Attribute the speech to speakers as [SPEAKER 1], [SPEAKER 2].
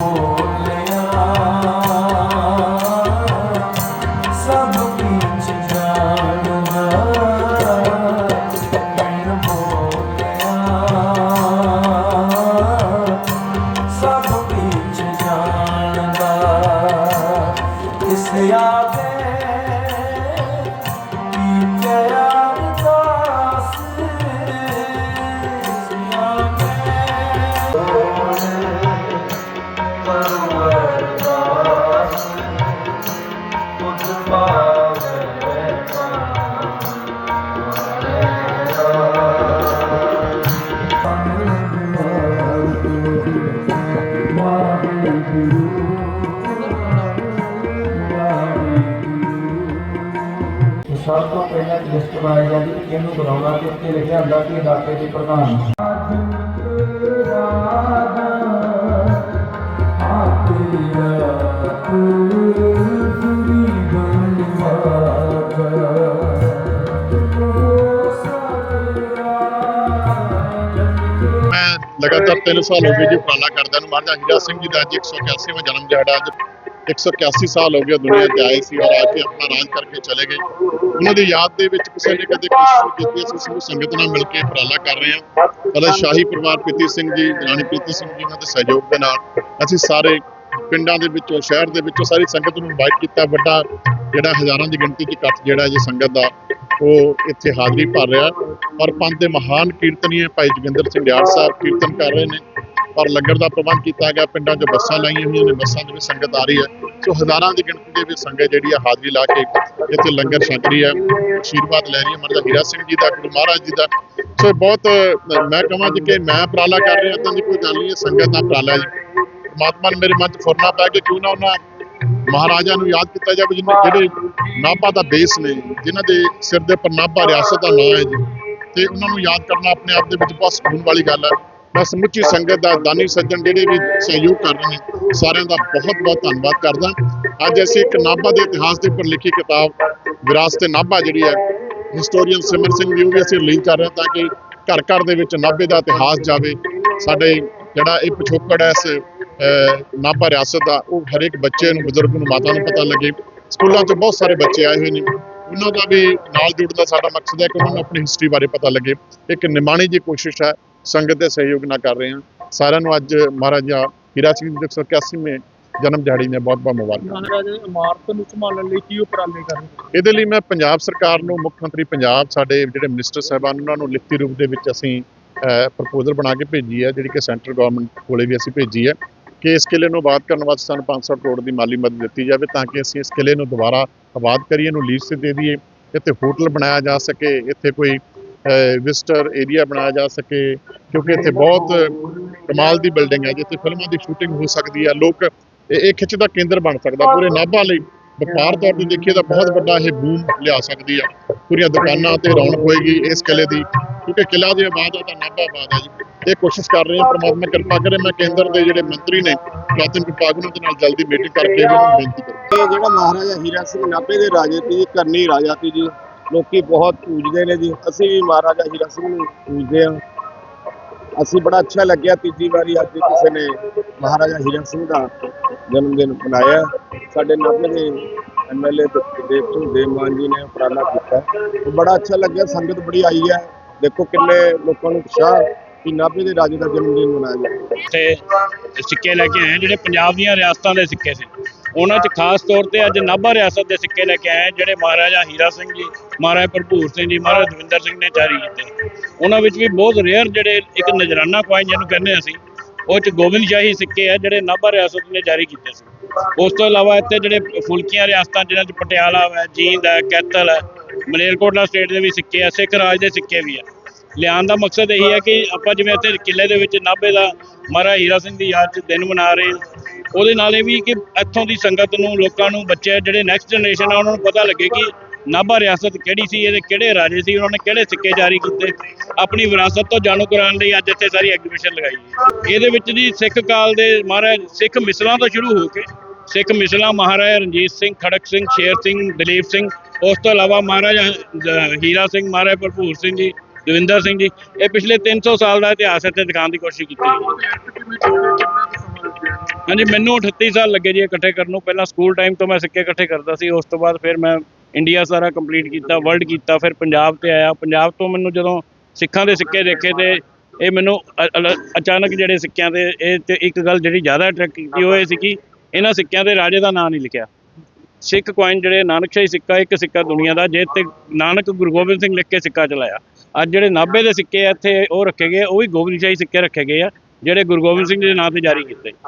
[SPEAKER 1] ਸਭ ਸਭ ਤੋਂ ਪਹਿਲਾਂ ਲਿਸਟ ਬਣਾਈ ਜਾਂਦੀ ਕਿ ਇਹਨੂੰ ਬਣਾਉਣਾ ਤੇ ਉੱਤੇ ਲਿਖਿਆ ਹੁੰਦਾ ਕਿ ਇਲਾਕੇ ਦੇ ਪ੍ਰਧਾਨ
[SPEAKER 2] ਲਗਾਤਾਰ 3 ਸਾਲ ਹੋ ਗਏ ਜੀ ਉਪਰਾਲਾ ਕਰਦਿਆਂ ਨੂੰ। ਮਹਾਰਾਜਾ ਹੀਰਾ ਸਿੰਘ ਜੀ ਦਾ ਅੱਜ 181ਵਾਂ ਜਨਮ ਦਿਹਾੜਾ ਅੱਜ। 181 ਸਾਲ ਹੋ ਗਏ ਦੁਨੀਆ ਤੇ ਆਏ ਸੀ ਔਰ ਆ ਕੇ ਆਪਣਾ ਰਾਜ ਕਰਕੇ ਚਲੇ ਗਏ। ਉਹਨਾਂ ਦੀ ਯਾਦ ਦੇ ਵਿੱਚ ਕਿਸੇ ਨੇ ਕਦੇ ਕੋਸ਼ਿਸ਼ ਕੀਤੀ ਅਸੀਂ ਸਮੂਹ ਸੰਗਤ ਨਾਲ ਮਿਲ ਕੇ ਉਪਰਾਲਾ ਕਰ ਰਹੇ ਹਾਂ। ਪਹਿਲਾਂ ਸ਼ਾਹੀ ਪਰਿਵਾਰ ਪ੍ਰੀਤੀ ਸਿੰਘ ਜੀ ਰਾਣੀ ਪ੍ਰੀਤੀ ਸਿੰਘ ਜੀ ਉਹਨਾਂ ਦੇ ਸਹਿਯੋਗ ਦੇ ਨਾਲ ਅਸੀਂ ਸਾਰੇ ਪਿੰਡਾਂ ਦੇ ਵਿੱਚੋਂ, ਸ਼ਹਿਰ ਦੇ ਵਿੱਚੋਂ ਸਾਰੀ ਸੰਗਤ ਨੂੰ ਇਨਵਾਈਟ ਕੀਤਾ। ਵੱਡਾ ਜਿਹੜਾ ਹਜ਼ਾਰਾਂ ਦੀ ਗਿਣਤੀ 'ਚ ਇਕੱਠ ਜਿਹੜਾ ਜੀ ਸੰਗਤ ਦਾ, ਉਹ ਇੱਥੇ ਹਾਜ਼ਰੀ ਭਰ ਰਿਹਾ। ਔਰ ਪੰਥ ਦੇ ਮਹਾਨ ਕੀਰਤਨੀਏ ਭਾਈ ਜੋਗਿੰਦਰ ਸਿੰਘ ਯਾਰ ਸਾਹਿਬ ਕੀਰਤਨ ਕਰ ਰਹੇ ਨੇ। ਔਰ ਲੰਗਰ ਦਾ ਪ੍ਰਬੰਧ ਕੀਤਾ ਗਿਆ, ਪਿੰਡਾਂ 'ਚ ਬੱਸਾਂ ਲਾਈਆਂ ਹੋਈਆਂ ਨੇ, ਬੱਸਾਂ ਦੇ ਵਿੱਚ ਸੰਗਤ ਆ ਰਹੀ ਹੈ। ਸੋ ਹਜ਼ਾਰਾਂ ਦੀ ਗਿਣਤੀ ਦੇ ਵਿੱਚ ਸੰਗਤ ਜਿਹੜੀ ਆ ਹਾਜ਼ਰੀ ਲਾ ਕੇ ਇੱਥੇ ਲੰਗਰ ਛਕ ਰਹੀ ਹੈ। ਆਸ਼ੀਰਵਾਦ ਲੈ ਰਹੀ ਹੈ ਮਰਦਾ ਹੀਰਾ ਸਿੰਘ ਜੀ ਦਾ, ਗੁਰੂ ਮਹਾਰਾਜ ਜੀ ਦਾ। ਸੋ ਬਹੁਤ, ਮੈਂ ਕਹਾਂ ਜੀ ਕਿ ਮੈਂ ਉਪਰਾਲਾ ਕਰ ਰਿਹਾ, ਤਾਂ ਦੀ ਕੋਈ ਗੱਲ ਨਹੀਂ ਸੰਗਤ ਦਾ ਉਪਰਾਲਾ ਜੀ। ਪਰਮਾਤਮਾ ਨੇ ਮੇਰੇ ਮਨ 'ਚ ਫੁਰਨਾ ਪੈ ਕੇ ਕਿਉਂ ਨਾ ਉਹਨਾਂ ਮਹਾਰਾਜਾ ਨੂੰ ਯਾਦ ਕੀਤਾ ਜਾਵੇ ਜਿਹਨੇ ਜਿਹੜੇ ਨਾਭਾ ਦਾ ਬੇਸ ਨੇ, ਜਿਨ੍ਹਾਂ ਦੇ ਸਿਰ ਦੇ ਉੱਪਰ ਨਾਭਾ ਰਿਆਸਤ ਦਾ ਨਾਂ ਹੈ ਜੀ, ਤੇ ਉਹਨਾਂ ਨੂੰ ਯਾਦ ਕਰਨਾ ਆਪਣੇ ਆਪ ਦੇ ਵਿੱਚ ਬਹੁਤ ਸਕੂਨ ਵਾਲੀ ਗੱਲ ਹੈ। ਮੈਂ ਸਮੁੱਚੀ ਸੰਗਤ ਦਾ ਦਾਨੀ ਸੱਜਣ ਜਿਹੜੇ ਵੀ ਸਹਿਯੋਗ ਕਰ ਰਹੇ ਨੇ, ਸਾਰਿਆਂ ਦਾ ਬਹੁਤ ਬਹੁਤ ਧੰਨਵਾਦ ਕਰਦਾ। ਅੱਜ ਅਸੀਂ ਇੱਕ ਨਾਭਾ ਦੇ ਇਤਿਹਾਸ ਦੇ ਉੱਪਰ ਲਿਖੀ ਕਿਤਾਬ, ਵਿਰਾਸਤ ਨਾਭਾ ਜਿਹੜੀ ਹੈ ਹਿਸਟੋਰੀਅਨ ਸਿਮਰ ਸਿੰਘ ਦੀ, ਉਹ ਵੀ ਅਸੀਂ ਰਿਲੀਜ਼ ਕਰ ਰਹੇ ਹਾਂ ਤਾਂ ਕਿ ਘਰ ਘਰ ਦੇ ਵਿੱਚ ਨਾਭੇ ਦਾ ਇਤਿਹਾਸ ਜਾਵੇ। ਸਾਡੇ ਜਿਹੜਾ ਇਹ ਪਿਛੋਕੜ ਹੈ, ਇਸ ਨਾਭਾ ਰਿਆਸਤ ਦਾ ਉਹ ਹਰੇਕ ਬੱਚੇ ਨੂੰ ਬਜ਼ੁਰਗ ਨੂੰ ਮਾਤਾ ਨੂੰ ਪਤਾ ਲੱਗੇ। ਸਕੂਲਾਂ 'ਚ ਬਹੁਤ ਸਾਰੇ ਬੱਚੇ ਆਏ ਹੋਏ ਨੇ। ਉਹਨਾਂ ਦਾ ਵੀ ਨਾਲ ਜੁੜਨ ਦਾ ਸਾਡਾ ਮਕਸਦ ਹੈ ਕਿ ਉਹਨਾਂ ਨੂੰ ਆਪਣੀ ਹਿਸਟਰੀ ਬਾਰੇ ਪਤਾ ਲੱਗੇ। ਇੱਕ ਨਿਮਾਣੀ ਜੀ ਕੋਸ਼ਿਸ਼ ਹੈ ਸੰਗਤ ਦੇ ਸਹਿਯੋਗ ਨਾਲ ਕਰ ਰਹੇ ਹਾਂ। ਸਾਰਿਆਂ ਨੂੰ ਅੱਜ ਮਹਾਰਾਜਾ ਹੀਰਾ ਸਿੰਘ ਜੀ ਦੇ 181ਵੇਂ ਜਨਮ ਦਿਹਾੜੀ ਨੇ ਬਹੁਤ ਬਹੁਤ ਮੁਬਾਰਕਾਂ।
[SPEAKER 3] ਮਹਾਰਾਜ ਇਮਾਰਤ ਨੂੰ ਸੰਭਾਲਣ ਲਈ ਕੀ ਉਪਰਾਲੇ ਕਰ ਰਹੇ
[SPEAKER 2] ਇਹਦੇ ਲਈ ਮੈਂ ਪੰਜਾਬ ਸਰਕਾਰ ਨੂੰ ਮੁੱਖ ਮੰਤਰੀ ਪੰਜਾਬ ਸਾਡੇ ਜਿਹੜੇ ਮਿਨਿਸਟਰ ਸਾਹਿਬਾਨ ਉਹਨਾਂ ਨੂੰ ਲਿਖਤੀ ਰੂਪ ਦੇ ਵਿੱਚ ਅਸੀਂ ਪ੍ਰਪੋਜ਼ਲ ਬਣਾ ਕੇ ਭੇਜੀ ਹੈ ਜਿਹੜੀ ਕਿ ਸੈਂਟਰ ਗਵਰਨਮੈਂਟ ਕੋਲੇ ਵੀ ਅਸੀਂ ਭੇਜੀ ਹੈ। ਕਿ ਇਸ ਕਿਲੇ ਨੂੰ ਆਬਾਦ ਕਰਨ ਵਾਸਤੇ ਸਾਨੂੰ 500 ਕਰੋੜ ਦੀ ਮਾਲੀ ਮਦਦ ਦਿੱਤੀ ਜਾਵੇ ਤਾਂ ਕਿ ਅਸੀਂ ਇਸ ਕਿਲੇ ਨੂੰ ਦੁਬਾਰਾ ਆਬਾਦ ਕਰੀਏ ਨੂੰ ਲੀਜ਼ ਤੇ ਦੇ ਦਈਏ ਇੱਥੇ ਹੋਟਲ ਬਣਾਇਆ ਜਾ ਸਕੇ, ਇੱਥੇ ਕੋਈ ਵਿਜ਼ਟਰ ਏਰੀਆ ਬਣਾਇਆ ਜਾ ਸਕੇ, ਕਿਉਂਕਿ ਇੱਥੇ ਬਹੁਤ ਕਮਾਲ ਦੀ ਬਿਲਡਿੰਗ ਹੈ, ਜਿੱਥੇ ਫਿਲਮਾਂ ਦੀ ਸ਼ੂਟਿੰਗ ਹੋ ਸਕਦੀ ਹੈ, ਲੋਕ ਇਹ ਖਿੱਚ ਦਾ ਕੇਂਦਰ ਬਣ ਸਕਦਾ, ਪੂਰੇ ਨਾਭਾ ਲਈ। ਵਪਾਰ ਤੌਰ ਤੇ ਦੇਖੀਏ ਤਾਂ ਬਹੁਤ ਵੱਡਾ ਇਹ ਬੂਮ ਲਿਆ ਸਕਦੀ ਆ। ਪੂਰੀਆਂ ਦੁਕਾਨਾਂ ਤੇ ਰੌਣਕ ਹੋਏਗੀ ਇਸ ਕਿਲੇ ਦੀ, ਕਿਉਂਕਿ ਕਿਲਾ ਦੀ ਆਬਾਦ ਆ ਤਾਂ ਨਾਭਾ ਆਬਾਦ ਹੈ ਜੀ। ਇਹ ਕੋਸ਼ਿਸ਼ ਕਰ ਰਹੇ ਹਾਂ ਪ੍ਰਮਾਤਮਾ ਕਿਰਪਾ ਕਰੇ, ਮੈਂ ਕੇਂਦਰ ਦੇ ਜਿਹੜੇ ਮੰਤਰੀ ਨੇ ਪ੍ਰਾਚੀਨ ਵਿਭਾਗ ਉਹਨਾਂ ਦੇ ਨਾਲ ਜਲਦੀ ਮੀਟਿੰਗ ਕਰਕੇ ਇਹਨਾਂ ਨੂੰ ਬੇਨਤੀ ਕਰਾਂ
[SPEAKER 4] ਇਹ ਜਿਹੜਾ ਮਹਾਰਾਜਾ ਹੀਰਾ ਸਿੰਘ ਨਾਭੇ ਦੇ ਰਾਜੇ ਸੀ ਜੀ ਕਰਨੀ ਰਾਜਾ ਸੀ ਜੀ। ਲੋਕੀ ਬਹੁਤ ਪੂਜਦੇ ਨੇ ਜੀ। ਅਸੀਂ ਵੀ ਮਹਾਰਾਜਾ ਹੀਰਾ ਸਿੰਘ ਨੂੰ ਪੂਜਦੇ ਹਾਂ। ਅਸੀਂ ਬੜਾ ਅੱਛਾ ਲੱਗਿਆ ਤੀਜੀ ਵਾਰੀ ਅੱਜ ਕਿਸੇ ਨੇ ਮਹਾਰਾਜਾ ਹੀਰਾ ਸਿੰਘ ਦਾ ਜਨਮ ਦਿਨ ਮਨਾਇਆ। ਸਾਡੇ ਨਾਭੇ ਦੇ ਐਮਐਲਏ ਦੇਵ ਸਿੰਘ ਦੇਵਮਾਨ ਜੀ ਨੇ ਉਪਰਾਲਾ ਕੀਤਾ। ਬੜਾ ਅੱਛਾ ਲੱਗਿਆ, ਸੰਗਤ ਬੜੀ ਆਈ ਹੈ। ਦੇਖੋ ਕਿੰਨੇ ਲੋਕਾਂ ਨੂੰ ਉਤਸ਼ਾਹ ਕਿ ਨਾਭੇ ਦੇ ਰਾਜੇ ਦਾ ਜਨਮ ਦਿਨ ਮਨਾਇਆ ਗਿਆ
[SPEAKER 3] ਤੇ ਸਿੱਕੇ ਲੈ ਕੇ ਆਏ ਜਿਹੜੇ ਪੰਜਾਬ ਦੀਆਂ ਰਿਆਸਤਾਂ ਦੇ ਸਿੱਕੇ ਸੀ। ਉਹਨਾਂ 'ਚ ਖਾਸ ਤੌਰ ਤੇ ਅੱਜ ਨਾਭਾ ਰਿਆਸਤ ਦੇ ਸਿੱਕੇ ਲੈ ਕੇ ਆਏ ਜਿਹੜੇ ਮਹਾਰਾਜਾ ਹੀਰਾ ਸਿੰਘ ਜੀ, ਮਹਾਰਾਜਾ ਭਰਪੂਰ ਸਿੰਘ ਜੀ, ਮਹਾਰਾਜਾ ਦਵਿੰਦਰ ਸਿੰਘ ਨੇ ਜਾਰੀ ਕੀਤੇ। ਉਹਨਾਂ ਵਿੱਚ ਵੀ ਬਹੁਤ ਰੇਅਰ ਜਿਹੜੇ ਇੱਕ ਨਜ਼ਰਾਨਾ ਕੁਆਇਨ ਜਿਹਨੂੰ ਕਹਿੰਦੇ ਅਸੀਂ, ਉਹ 'ਚ ਗੋਬਿੰਦ ਸ਼ਾਹੀ ਸਿੱਕੇ ਆ ਜਿਹੜੇ ਨਾਭਾ ਰਿਆਸਤ ਨੇ ਜਾਰੀ ਕੀਤੇ ਸੀ। ਉਸ ਤੋਂ ਇਲਾਵਾ ਇੱਥੇ ਜਿਹੜੇ ਫੁਲਕੀਆਂ ਰਿਆਸਤਾਂ, ਜਿਨ੍ਹਾਂ 'ਚ ਪਟਿਆਲਾ ਹੈ, ਜੀਂਦ ਹੈ ਕੈਥਲ ਹੈ, ਮਲੇਰਕੋਟਲਾ ਸਟੇਟ ਦੇ ਵੀ ਸਿੱਕੇ ਆ, ਸਿੱਖ ਰਾਜ ਦੇ ਸਿੱਕੇ ਵੀ ਆ। ਲਿਆਉਣ ਦਾ ਮਕਸਦ ਇਹੀ ਹੈ ਕਿ ਆਪਾਂ ਜਿਵੇਂ ਇੱਥੇ ਕਿਲੇ ਦੇ ਵਿੱਚ ਨਾਭੇ ਦਾ ਮਹਾਰਾਜਾ ਹੀਰਾ ਸਿੰਘ ਦੀ ਯਾਦ 'ਚ ਦਿਨ ਮਨਾ ਰਹੇ ਹਾਂ। ਉਹਦੇ ਨਾਲ ਇਹ ਵੀ ਕਿ ਇੱਥੋਂ ਦੀ ਸੰਗਤ ਨੂੰ, ਲੋਕਾਂ ਨੂੰ, ਬੱਚੇ ਜਿਹੜੇ ਨੈਕਸਟ ਜਨਰੇਸ਼ਨ ਆ, ਉਹਨਾਂ ਨੂੰ ਪਤਾ ਲੱਗੇ ਕਿ ਨਾਭਾ ਰਿਆਸਤ ਕਿਹੜੀ ਸੀ ਇਹਦੇ ਕਿਹੜੇ ਰਾਜੇ ਸੀ, ਉਹਨਾਂ ਨੇ ਕਿਹੜੇ ਸਿੱਕੇ ਜਾਰੀ ਕੀਤੇ? ਆਪਣੀ ਵਿਰਾਸਤ ਤੋਂ ਜਾਣੂ ਕਰਾਉਣ ਲਈ ਅੱਜ ਇੱਥੇ ਸਾਰੀ ਐਗਜ਼ੀਬਿਸ਼ਨ ਲਗਾਈ ਹੈ। ਇਹਦੇ ਵਿੱਚ ਜੀ ਸਿੱਖ ਕਾਲ ਦੇ ਮਹਾਰਾਜ, ਸਿੱਖ ਮਿਸਲਾਂ ਤੋਂ ਸ਼ੁਰੂ ਹੋ ਕੇ ਸਿੱਖ ਮਿਸਲਾਂ ਮਹਾਰਾਜਾ ਰਣਜੀਤ ਸਿੰਘ, ਖੜਕ ਸਿੰਘ, ਸ਼ੇਰ ਸਿੰਘ, ਦਲੀਪ ਸਿੰਘ, ਉਸ ਤੋਂ ਇਲਾਵਾ ਮਹਾਰਾਜਾ ਹੀਰਾ ਸਿੰਘ, ਮਹਾਰਾਜਾ ਭਰਪੂਰ ਸਿੰਘ ਜੀ, ਦਵਿੰਦਰ ਸਿੰਘ ਜੀ, ਇਹ ਪਿਛਲੇ 300 ਸਾਲ ਦਾ ਇਤਿਹਾਸ ਇੱਥੇ ਦਿਖਾਉਣ ਦੀ ਕੋਸ਼ਿਸ਼ ਕੀਤੀ ਹਾਂਜੀ, ਮੈਨੂੰ 38 ਸਾਲ ਲੱਗੇ ਜੀ ਇਕੱਠੇ ਕਰਨ ਨੂੰ। ਪਹਿਲਾਂ ਸਕੂਲ ਟਾਈਮ ਤੋਂ ਮੈਂ ਸਿੱਕੇ ਇਕੱਠੇ ਕਰਦਾ ਸੀ, ਉਸ ਤੋਂ ਬਾਅਦ ਫਿਰ ਮੈਂ ਇੰਡੀਆ ਸਾਰਾ ਕੰਪਲੀਟ ਕੀਤਾ ਵਰਲਡ ਕੀਤਾ, ਫਿਰ ਪੰਜਾਬ ਤੇ ਆਇਆ। ਪੰਜਾਬ ਤੋਂ ਮੈਨੂੰ ਜਦੋਂ ਸਿੱਖਾਂ ਦੇ ਸਿੱਕੇ ਦੇਖੇ ਤੇ ਇਹ ਮੈਨੂੰ ਅ- ਅਚਾਨਕ ਜਿਹੜੇ ਸਿੱਕਿਆਂ ਦੇ, ਇਹ ਤੇ ਇੱਕ ਗੱਲ ਜਿਹੜੀ ਜ਼ਿਆਦਾ ਅਟਰੈਕਟ ਕੀਤੀ ਉਹ ਇਹ ਸੀ ਕਿ ਇਹਨਾਂ ਸਿੱਕਿਆਂ ਦੇ ਰਾਜੇ ਦਾ ਨਾਂ ਨਹੀਂ ਲਿਖਿਆ। ਸਿੱਖ ਕੁਆਇਨ ਜਿਹੜੇ ਨਾਨਕਸ਼ਾਹੀ ਸਿੱਕਾ, ਇੱਕ ਸਿੱਕਾ ਦੁਨੀਆ ਦਾ ਜੇ ਤੇ ਨਾਨਕ ਗੁਰੂ ਗੋਬਿੰਦ ਸਿੰਘ ਲਿਖ ਕੇ ਸਿੱਕਾ ਚਲਾਇਆ। ਅੱਜ ਜਿਹੜੇ ਨਾਭੇ ਦੇ ਸਿੱਕੇ ਆ ਇੱਥੇ ਉਹ ਰੱਖੇ ਗਏ, ਉਹ ਵੀ ਗੋਬਿੰਦਸ਼ਾਹੀ ਸਿੱਕੇ ਰੱਖੇ ਗਏ ਆ, ਜਿਹੜੇ ਗੁਰੂ ਗੋਬਿੰਦ ਸਿੰਘ ਜੀ ਦੇ ਨਾਂ ਤੇ ਜਾਰੀ ਕੀਤੇ।